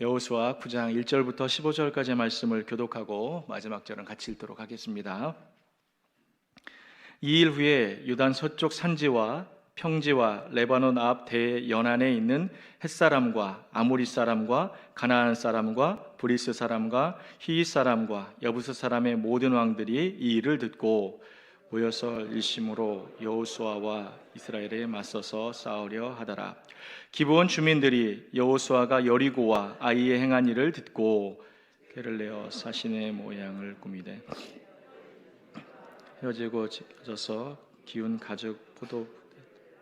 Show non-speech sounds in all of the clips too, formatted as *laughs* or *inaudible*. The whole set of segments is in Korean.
여호수아 9장 1절부터 15절까지의 말씀을 교독하고 마지막 절은 같이 읽도록 하겠습니다. 이 일 후에 유단 서쪽 산지와 평지와 레바논 앞 대연안에 있는 햇사람과 아모리 사람과 가나안 사람과 브리스 사람과 히이 사람과 여부스 사람의 모든 왕들이 이 일을 듣고 모여서 일심으로 여호수아와 이스라엘에 맞서서 싸우려 하더라. 기브온 주민들이 여호수아가 여리고와 아이에 행한 일을 듣고 개를 내어 사신의 모양을 꾸미되 헤어지고 젖어서 기운 가죽 포도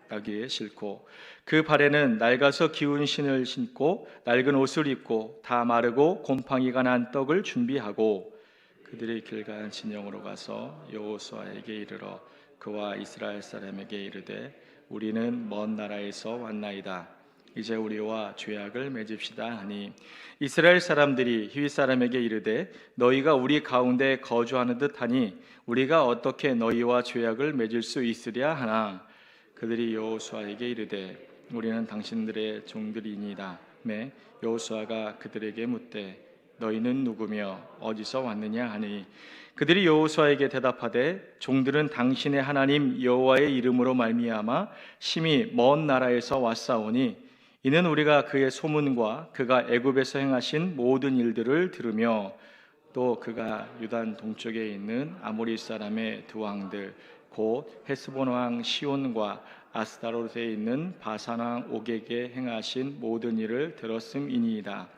따기에 싣고 그 발에는 낡아서 기운 신을 신고 낡은 옷을 입고 다 마르고 곰팡이가 난 떡을 준비하고 그들이 길간 진영으로 가서 여호수아에게 이르러 그와 이스라엘 사람에게 이르되 우리는 먼 나라에서 왔나이다. 이제 우리와 죄악을 맺읍시다 하니 이스라엘 사람들이 히윗 사람에게 이르되 너희가 우리 가운데 거주하는 듯하니 우리가 어떻게 너희와 죄악을 맺을 수 있으랴 하나 그들이 여호수아에게 이르되 우리는 당신들의 종들이니이다. 매 여호수아가 그들에게 묻되 너희는 누구며 어디서 왔느냐 하니 그들이 여호수아에게 대답하되 종들은 당신의 하나님 여호와의 이름으로 말미암아 심히 먼 나라에서 왔사오니 이는 우리가 그의 소문과 그가 애굽에서 행하신 모든 일들을 들으며 또 그가 유단 동쪽에 있는 아모리 사람의 두 왕들 곧 헤스본 왕 시온과 아스타롯에 있는 바산 왕 옥에게 행하신 모든 일을 들었음이니이다.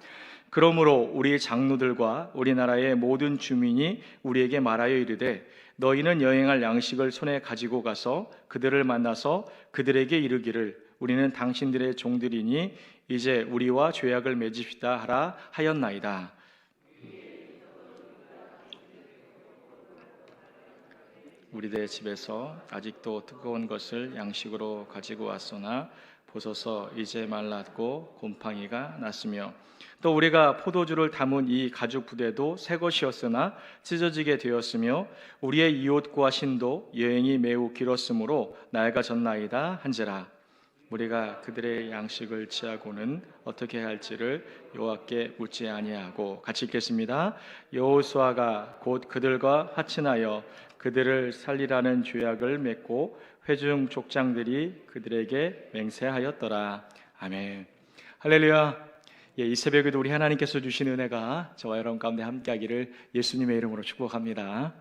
그러므로 우리 장로들과 우리나라의 모든 주민이 우리에게 말하여 이르되 너희는 여행할 양식을 손에 가지고 가서 그들을 만나서 그들에게 이르기를 우리는 당신들의 종들이니 이제 우리와 죄악을 맺읍시다 하라 하였나이다. 우리들 집에서 아직도 뜨거운 것을 양식으로 가지고 왔으나 보소서 이제 말랐고 곰팡이가 났으며 또 우리가 포도주를 담은 이 가죽 부대도 새 것이었으나 찢어지게 되었으며 우리의 이 옷과 신도 여행이 매우 길었으므로 낡아졌나이다 한지라 우리가 그들의 양식을 취하고는 어떻게 할지를 여호와께 묻지 아니하고 같이 읽겠습니다. 여호수아가 곧 그들과 화친하여 그들을 살리라는 죄악을 맺고 회중 족장들이 그들에게 맹세하였더라. 아멘. 할렐루야. 예, 이 새벽에도 우리 하나님께서 주신 은혜가 저와 여러분 가운데 함께하기를 예수님의 이름으로 축복합니다.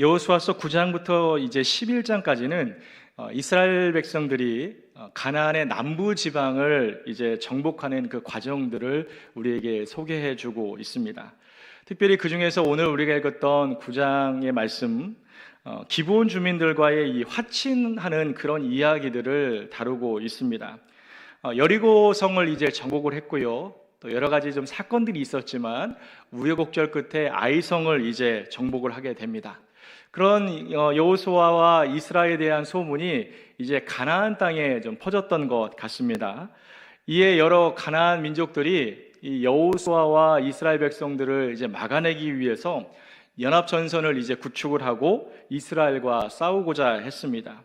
여호수아서 9장부터 이제 11장까지는 어, 이스라엘 백성들이 어, 가나안의 남부 지방을 이제 정복하는 그 과정들을 우리에게 소개해 주고 있습니다. 특별히 그 중에서 오늘 우리가 읽었던 9장의 말씀, 어, 기본 주민들과의 이 화친하는 그런 이야기들을 다루고 있습니다. 여리고 성을 이제 정복을 했고요. 또 여러 가지 좀 사건들이 있었지만 우여곡절 끝에 아이성을 이제 정복을 하게 됩니다. 그런 어, 여호수아와 이스라엘에 대한 소문이 이제 가나안 땅에 좀 퍼졌던 것 같습니다. 이에 여러 가나안 민족들이 이 여호수아와 이스라엘 백성들을 이제 막아내기 위해서 연합 전선을 이제 구축을 하고 이스라엘과 싸우고자 했습니다.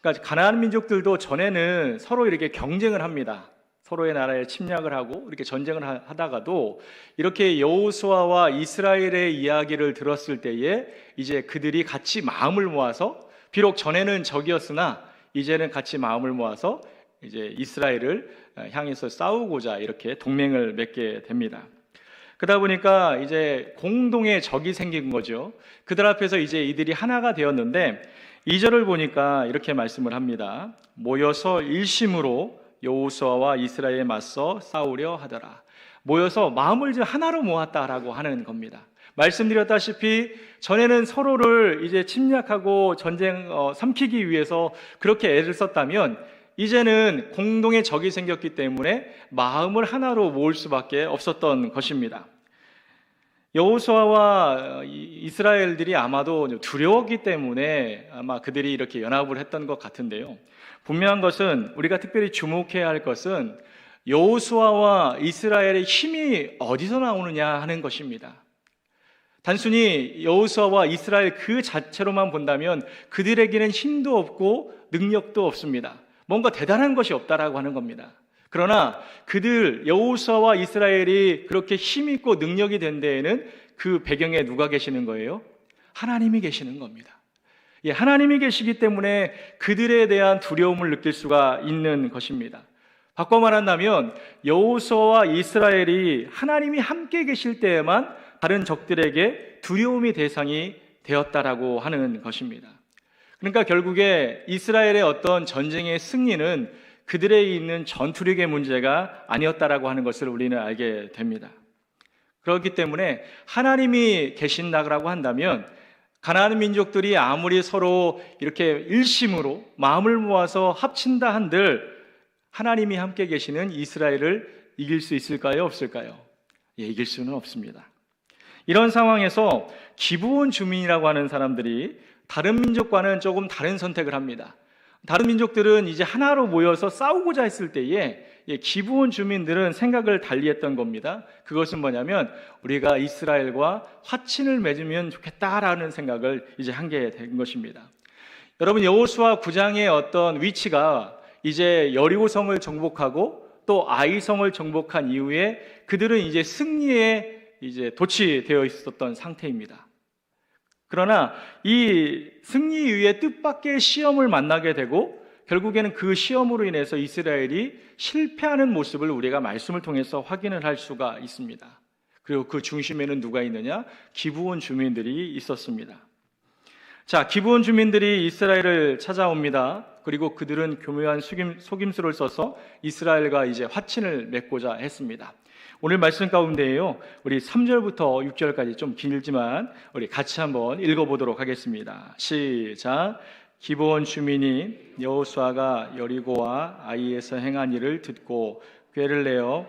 그러니까 가나안 민족들도 전에는 서로 이렇게 경쟁을 합니다. 서로의 나라에 침략을 하고 이렇게 전쟁을 하다가도 이렇게 여호수아와 이스라엘의 이야기를 들었을 때에 이제 그들이 같이 마음을 모아서 비록 전에는 적이었으나 이제는 같이 마음을 모아서 이제 이스라엘을 향해서 싸우고자 이렇게 동맹을 맺게 됩니다. 그러다 보니까 이제 공동의 적이 생긴 거죠. 그들 앞에서 이제 이들이 하나가 되었는데 2절을 보니까 이렇게 말씀을 합니다. 모여서 일심으로 여호수아와 이스라엘에 맞서 싸우려 하더라. 모여서 마음을 하나로 모았다라고 하는 겁니다. 말씀드렸다시피 전에는 서로를 이제 침략하고 전쟁 어, 삼키기 위해서 그렇게 애를 썼다면 이제는 공동의 적이 생겼기 때문에 마음을 하나로 모을 수밖에 없었던 것입니다. 여호수아와 이스라엘들이 아마도 두려웠기 때문에 아마 그들이 이렇게 연합을 했던 것 같은데요. 분명한 것은 우리가 특별히 주목해야 할 것은 여호수아와 이스라엘의 힘이 어디서 나오느냐 하는 것입니다. 단순히 여호수아와 이스라엘 그 자체로만 본다면 그들에게는 힘도 없고 능력도 없습니다. 뭔가 대단한 것이 없다라고 하는 겁니다. 그러나 그들 여호수아와 이스라엘이 그렇게 힘 있고 능력이 된 데에는 그 배경에 누가 계시는 거예요? 하나님이 계시는 겁니다. 예, 하나님이 계시기 때문에 그들에 대한 두려움을 느낄 수가 있는 것입니다. 바꿔 말한다면 여호수아와 이스라엘이 하나님이 함께 계실 때에만 다른 적들에게 두려움이 대상이 되었다라고 하는 것입니다. 그러니까 결국에 이스라엘의 어떤 전쟁의 승리는 그들에 있는 전투력의 문제가 아니었다라고 하는 것을 우리는 알게 됩니다. 그렇기 때문에 하나님이 계신다고 한다면 가나안 민족들이 아무리 서로 이렇게 일심으로 마음을 모아서 합친다 한들 하나님이 함께 계시는 이스라엘을 이길 수 있을까요? 없을까요? 예, 이길 수는 없습니다. 이런 상황에서 기부온 주민이라고 하는 사람들이 다른 민족과는 조금 다른 선택을 합니다. 다른 민족들은 이제 하나로 모여서 싸우고자 했을 때에 예, 기부온 주민들은 생각을 달리했던 겁니다. 그것은 뭐냐면 우리가 이스라엘과 화친을 맺으면 좋겠다라는 생각을 이제 한 게 된 것입니다. 여러분 여호수아 9장의 어떤 위치가 이제 여리고성을 정복하고 또 아이성을 정복한 이후에 그들은 이제 승리에 이제 도취되어 있었던 상태입니다. 그러나 이 승리 이후에 뜻밖의 시험을 만나게 되고 결국에는 그 시험으로 인해서 이스라엘이 실패하는 모습을 우리가 말씀을 통해서 확인을 할 수가 있습니다. 그리고 그 중심에는 누가 있느냐? 기부온 주민들이 있었습니다. 자, 기부온 주민들이 이스라엘을 찾아옵니다. 그리고 그들은 교묘한 속임, 속임수를 써서 이스라엘과 이제 화친을 맺고자 했습니다. 오늘 말씀 가운데에요. 우리 3절부터 6절까지 좀 길지만 우리 같이 한번 읽어 보도록 하겠습니다. 시작. 기브온 주민이 여호수아가 여리고와 아이에서 행한 일을 듣고 꾀를 내어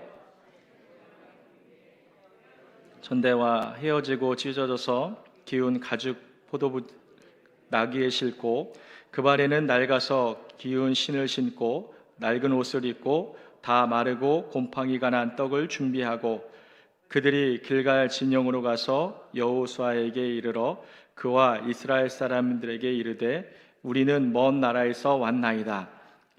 전대와 헤어지고 찢어져서 기운 가죽 포도부 나귀에 싣고 그 발에는 낡아서 기운 신을 신고 낡은 옷을 입고 다 마르고 곰팡이가 난 떡을 준비하고 그들이 길갈 진영으로 가서 여호수아에게 이르러 그와 이스라엘 사람들에게 이르되 우리는 먼 나라에서 왔나이다.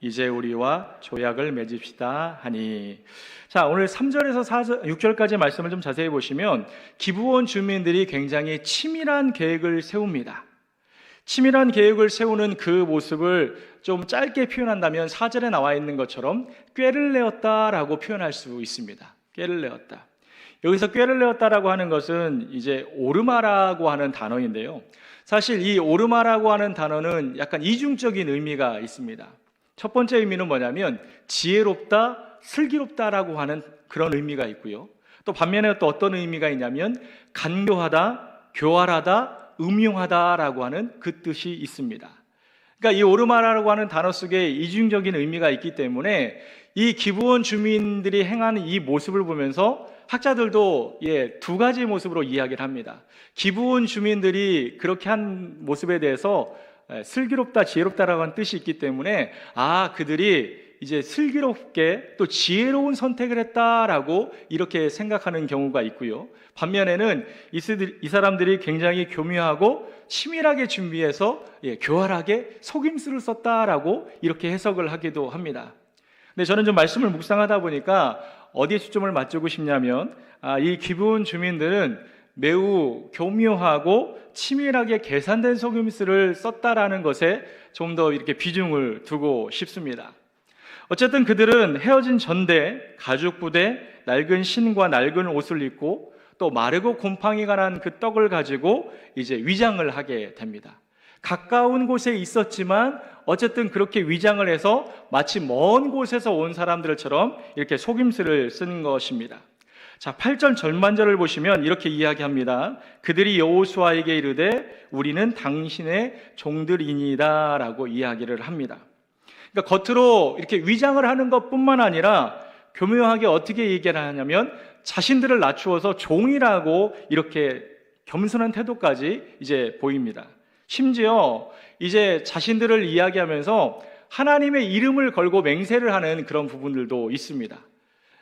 이제 우리와 조약을 맺읍시다 하니. 자, 오늘 3절에서 4절, 6절까지 말씀을 좀 자세히 보시면 기부원 주민들이 굉장히 치밀한 계획을 세웁니다. 치밀한 계획을 세우는 그 모습을 좀 짧게 표현한다면 사절에 나와 있는 것처럼 꾀를 내었다라고 표현할 수 있습니다. 꾀를 내었다. 여기서 꾀를 내었다라고 하는 것은 이제 오르마라고 하는 단어인데요. 사실 이 오르마라고 하는 단어는 약간 이중적인 의미가 있습니다. 첫 번째 의미는 뭐냐면 지혜롭다, 슬기롭다라고 하는 그런 의미가 있고요. 또 반면에 또 어떤 의미가 있냐면 간교하다, 교활하다, 음용하다라고 하는 그 뜻이 있습니다. 그러니까 이 오르마라고 하는 단어 속에 이중적인 의미가 있기 때문에 이 기부원 주민들이 행하는 이 모습을 보면서 학자들도 예, 두 가지 모습으로 이야기를 합니다. 기부원 주민들이 그렇게 한 모습에 대해서 예, 슬기롭다, 지혜롭다라고 하는 뜻이 있기 때문에 아, 그들이 이제 슬기롭게 또 지혜로운 선택을 했다라고 이렇게 생각하는 경우가 있고요. 반면에는 이 사람들이 굉장히 교묘하고 치밀하게 준비해서 예, 교활하게 속임수를 썼다라고 이렇게 해석을 하기도 합니다. 근데 저는 좀 말씀을 묵상하다 보니까 어디에 초점을 맞추고 싶냐면 아, 이 기분 주민들은 매우 교묘하고 치밀하게 계산된 속임수를 썼다라는 것에 좀 더 이렇게 비중을 두고 싶습니다. 어쨌든 그들은 헤어진 전대, 가죽 부대, 낡은 신과 낡은 옷을 입고 또 마르고 곰팡이가 난 그 떡을 가지고 이제 위장을 하게 됩니다. 가까운 곳에 있었지만 어쨌든 그렇게 위장을 해서 마치 먼 곳에서 온 사람들처럼 이렇게 속임수를 쓰는 것입니다. 자, 8절 절만절을 보시면 이렇게 이야기합니다. 그들이 여호수아에게 이르되 우리는 당신의 종들이니다라고 이야기를 합니다. 그러니까 겉으로 이렇게 위장을 하는 것뿐만 아니라 교묘하게 어떻게 얘기를 하냐면 자신들을 낮추어서 종이라고 이렇게 겸손한 태도까지 이제 보입니다. 심지어 이제 자신들을 이야기하면서 하나님의 이름을 걸고 맹세를 하는 그런 부분들도 있습니다.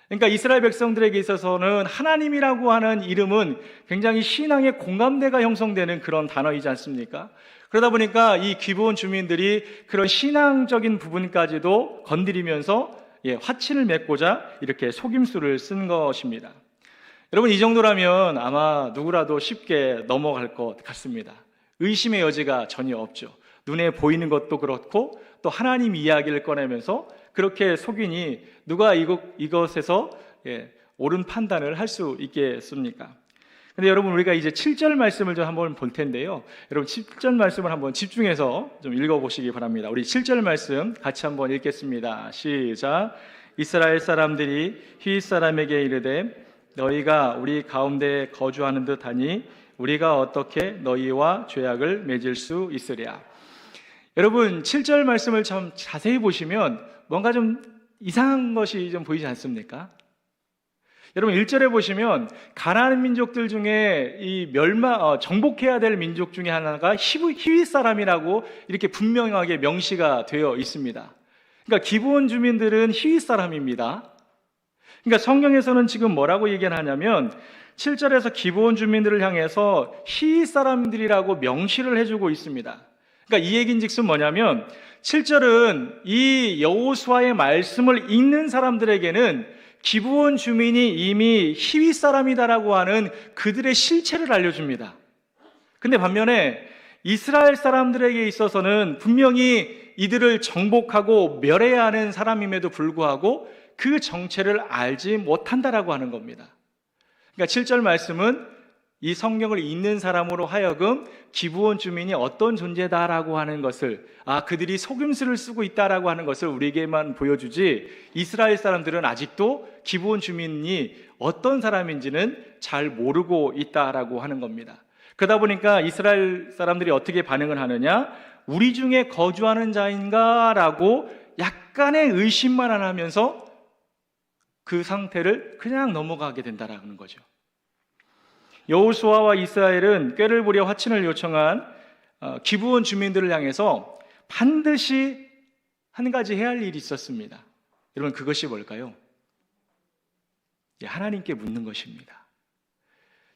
그러니까 이스라엘 백성들에게 있어서는 하나님이라고 하는 이름은 굉장히 신앙의 공감대가 형성되는 그런 단어이지 않습니까? 그러다 보니까 이 기부원 주민들이 그런 신앙적인 부분까지도 건드리면서 예, 화친을 맺고자 이렇게 속임수를 쓴 것입니다. 여러분 이 정도라면 아마 누구라도 쉽게 넘어갈 것 같습니다. 의심의 여지가 전혀 없죠. 눈에 보이는 것도 그렇고 또 하나님 이야기를 꺼내면서 그렇게 속이니 누가 이것, 이것에서 예, 옳은 판단을 할 수 있겠습니까? 근데 여러분 우리가 이제 7절 말씀을 좀 한번 볼 텐데요. 여러분 7절 말씀을 한번 집중해서 좀 읽어 보시기 바랍니다. 우리 7절 말씀 같이 한번 읽겠습니다. 시작. 이스라엘 사람들이 휘 사람에게 이르되 너희가 우리 가운데 거주하는 듯하니 우리가 어떻게 너희와 죄악을 맺을 수 있으랴. 여러분 7절 말씀을 참 자세히 보시면 뭔가 좀 이상한 것이 좀 보이지 않습니까? 여러분 1절에 보시면 가나안 민족들 중에 이 멸마 어, 정복해야 될 민족 중에 하나가 히브, 히윗 사람이라고 이렇게 분명하게 명시가 되어 있습니다. 그러니까 기브온 주민들은 히윗 사람입니다. 그러니까 성경에서는 지금 뭐라고 얘기를 하냐면 7절에서 기브온 주민들을 향해서 히윗 사람들이라고 명시를 해주고 있습니다. 그러니까 이 얘기인즉슨 뭐냐면 7절은 이 여호수아의 말씀을 읽는 사람들에게는 기부원 주민이 이미 히윗 사람이다라고 하는 그들의 실체를 알려줍니다. 근데 반면에 이스라엘 사람들에게 있어서는 분명히 이들을 정복하고 멸해야 하는 사람임에도 불구하고 그 정체를 알지 못한다라고 하는 겁니다. 그러니까 7절 말씀은 이 성경을 읽는 사람으로 하여금 기부원 주민이 어떤 존재다라고 하는 것을 아 그들이 속임수를 쓰고 있다라고 하는 것을 우리에게만 보여주지 이스라엘 사람들은 아직도 기부원 주민이 어떤 사람인지는 잘 모르고 있다라고 하는 겁니다. 그러다 보니까 이스라엘 사람들이 어떻게 반응을 하느냐 우리 중에 거주하는 자인가라고 약간의 의심만 안 하면서 그 상태를 그냥 넘어가게 된다라는 거죠. 여호수아와 이스라엘은 꾀를 부려 화친을 요청한 어, 기부원 주민들을 향해서 반드시 한 가지 해야 할 일이 있었습니다. 여러분 그것이 뭘까요? 예, 하나님께 묻는 것입니다.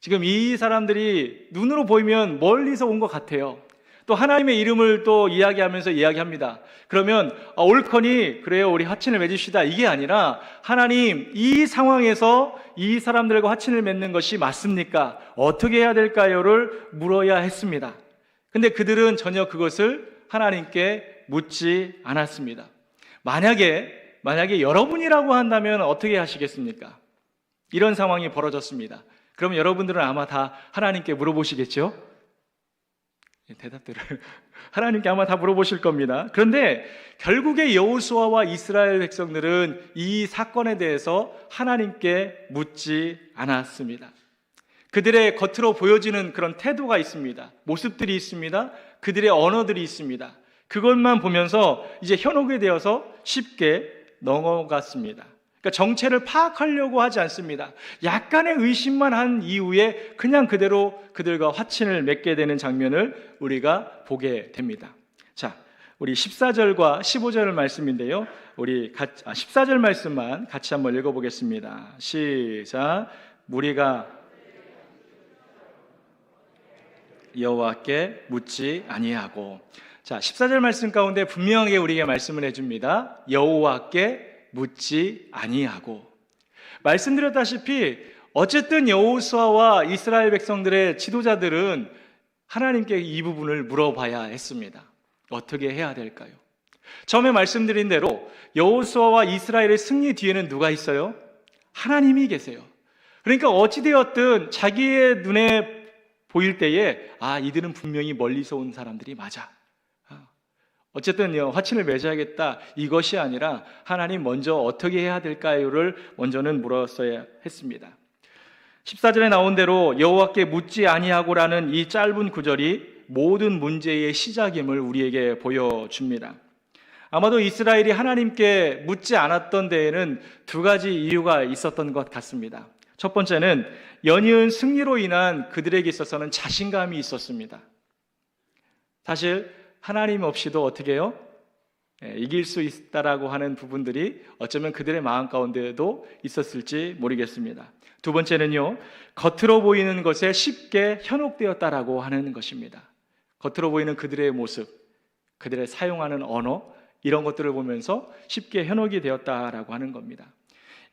지금 이 사람들이 눈으로 보이면 멀리서 온 것 같아요. 또 하나님의 이름을 또 이야기하면서 이야기합니다. 그러면 아, 옳거니 그래요 우리 화친을 맺읍시다 이게 아니라 하나님 이 상황에서 이 사람들과 화친을 맺는 것이 맞습니까? 어떻게 해야 될까요?를 물어야 했습니다. 근데 그들은 전혀 그것을 하나님께 묻지 않았습니다. 만약에 만약에 여러분이라고 한다면 어떻게 하시겠습니까? 이런 상황이 벌어졌습니다. 그럼 여러분들은 아마 다 하나님께 물어보시겠죠? 대답들을 *laughs* 하나님께 아마 다 물어보실 겁니다. 그런데 결국에 여호수아와 이스라엘 백성들은 이 사건에 대해서 하나님께 묻지 않았습니다. 그들의 겉으로 보여지는 그런 태도가 있습니다. 모습들이 있습니다. 그들의 언어들이 있습니다. 그것만 보면서 이제 현혹이 되어서 쉽게 넘어갔습니다. 그러니까 정체를 파악하려고 하지 않습니다. 약간의 의심만 한 이후에 그냥 그대로 그들과 화친을 맺게 되는 장면을 우리가 보게 됩니다. 자, 우리 14절과 15절 말씀인데요. 우리 14절 아, 말씀만 같이 한번 읽어보겠습니다. 시작. 무리가 여호와께 묻지 아니하고 자 14절 말씀 가운데 분명하게 우리에게 말씀을 해줍니다. 여호와께 묻지 아니하고 말씀드렸다시피 어쨌든 여호수아와 이스라엘 백성들의 지도자들은 하나님께 이 부분을 물어봐야 했습니다. 어떻게 해야 될까요? 처음에 말씀드린 대로 여호수아와 이스라엘의 승리 뒤에는 누가 있어요? 하나님이 계세요. 그러니까 어찌되었든 자기의 눈에 보일 때에 아 이들은 분명히 멀리서 온 사람들이 맞아. 어쨌든 화친을 맺어야겠다 이것이 아니라 하나님 먼저 어떻게 해야 될까요를 먼저는 물었어야 했습니다. 14절에 나온 대로 여호와께 묻지 아니하고라는 이 짧은 구절이 모든 문제의 시작임을 우리에게 보여줍니다. 아마도 이스라엘이 하나님께 묻지 않았던 데에는 두 가지 이유가 있었던 것 같습니다. 첫 번째는 연이은 승리로 인한 그들에게 있어서는 자신감이 있었습니다. 사실 하나님 없이도 어떻게 해요? 예, 이길 수 있다라고 하는 부분들이 어쩌면 그들의 마음 가운데에도 있었을지 모르겠습니다. 두 번째는요, 겉으로 보이는 것에 쉽게 현혹되었다라고 하는 것입니다. 겉으로 보이는 그들의 모습, 그들의 사용하는 언어, 이런 것들을 보면서 쉽게 현혹이 되었다라고 하는 겁니다.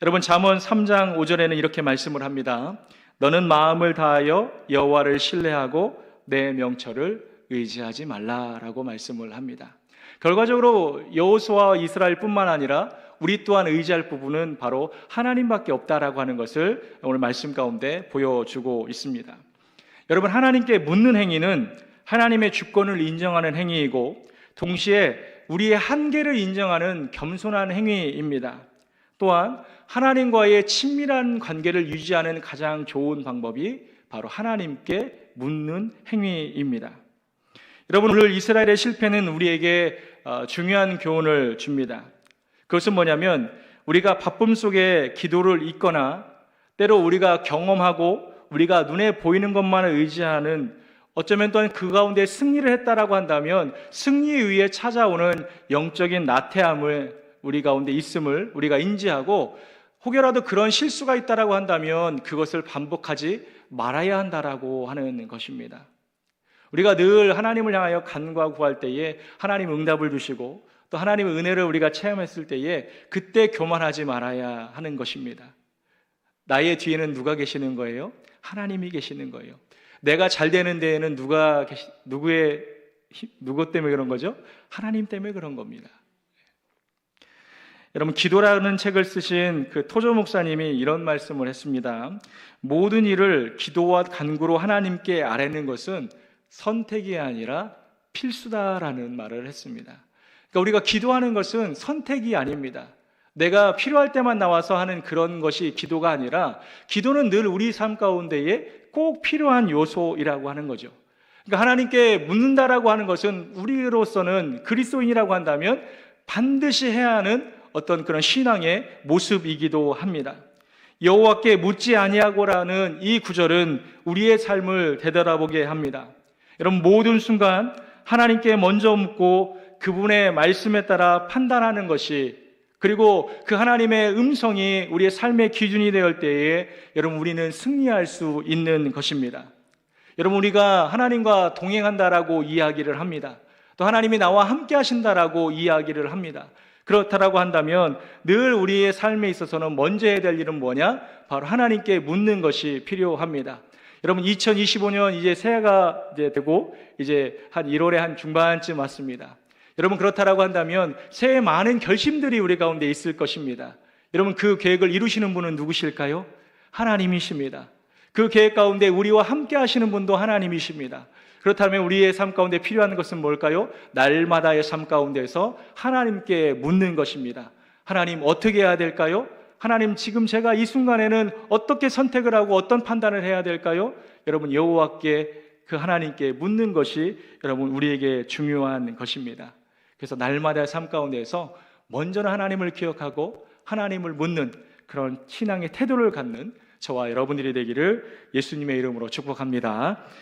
여러분 잠언 3장 5절에는 이렇게 말씀을 합니다. 너는 마음을 다하여 여호와를 신뢰하고 내 명철을 의지하지 말라라고 말씀을 합니다. 결과적으로 여호수아와 이스라엘뿐만 아니라 우리 또한 의지할 부분은 바로 하나님밖에 없다라고 하는 것을 오늘 말씀 가운데 보여주고 있습니다. 여러분 하나님께 묻는 행위는 하나님의 주권을 인정하는 행위이고 동시에 우리의 한계를 인정하는 겸손한 행위입니다. 또한 하나님과의 친밀한 관계를 유지하는 가장 좋은 방법이 바로 하나님께 묻는 행위입니다. 여러분 오늘 이스라엘의 실패는 우리에게 어, 중요한 교훈을 줍니다. 그것은 뭐냐면 우리가 바쁨 속에 기도를 잊거나 때로 우리가 경험하고 우리가 눈에 보이는 것만을 의지하는 어쩌면 또한 그 가운데 승리를 했다라고 한다면 승리에 찾아오는 영적인 나태함을 우리 가운데 있음을 우리가 인지하고 혹여라도 그런 실수가 있다라고 한다면 그것을 반복하지 말아야 한다라고 하는 것입니다. 우리가 늘 하나님을 향하여 간과 구할 때에 하나님 응답을 주시고 또 하나님의 은혜를 우리가 체험했을 때에 그때 교만하지 말아야 하는 것입니다. 나의 뒤에는 누가 계시는 거예요? 하나님이 계시는 거예요. 내가 잘 되는 데에는 누가 계시, 누구의 힘- 누구 때문에 그런 거죠? 하나님 때문에 그런 겁니다. 여러분 기도라는 책을 쓰신 그 토조 목사님이 이런 말씀을 했습니다. 모든 일을 기도와 간구로 하나님께 아뢰는 것은 선택이 아니라 필수다라는 말을 했습니다. 그러니까 우리가 기도하는 것은 선택이 아닙니다. 내가 필요할 때만 나와서 하는 그런 것이 기도가 아니라 기도는 늘 우리 삶 가운데에 꼭 필요한 요소이라고 하는 거죠. 그러니까 하나님께 묻는다라고 하는 것은 우리로서는 그리스도인이라고 한다면 반드시 해야 하는 어떤 그런 신앙의 모습이기도 합니다. 여호와께 묻지 아니하고라는 이 구절은 우리의 삶을 되돌아보게 합니다. 여러분 모든 순간 하나님께 먼저 묻고 그분의 말씀에 따라 판단하는 것이 그리고 그 하나님의 음성이 우리의 삶의 기준이 되을 때에 여러분 우리는 승리할 수 있는 것입니다. 여러분 우리가 하나님과 동행한다라고 이야기를 합니다. 또 하나님이 나와 함께 하신다라고 이야기를 합니다. 그렇다라고 한다면 늘 우리의 삶에 있어서는 먼저 해야 될 일은 뭐냐? 바로 하나님께 묻는 것이 필요합니다. 여러분 2025년 이제 새해가 이제 되고 이제 한 1월의 한 중반쯤 왔습니다. 여러분 그렇다라고 한다면 새해 많은 결심들이 우리 가운데 있을 것입니다. 여러분 그 계획을 이루시는 분은 누구실까요? 하나님이십니다. 그 계획 가운데 우리와 함께 하시는 분도 하나님이십니다. 그렇다면 우리의 삶 가운데 필요한 것은 뭘까요? 날마다의 삶 가운데서 하나님께 묻는 것입니다. 하나님 어떻게 해야 될까요? 하나님 지금 제가 이 순간에는 어떻게 선택을 하고 어떤 판단을 해야 될까요? 여러분 여호와께 그 하나님께 묻는 것이 여러분 우리에게 중요한 것입니다. 그래서 날마다의 삶 가운데서 먼저는 하나님을 기억하고 하나님을 묻는 그런 신앙의 태도를 갖는 저와 여러분들이 되기를 예수님의 이름으로 축복합니다.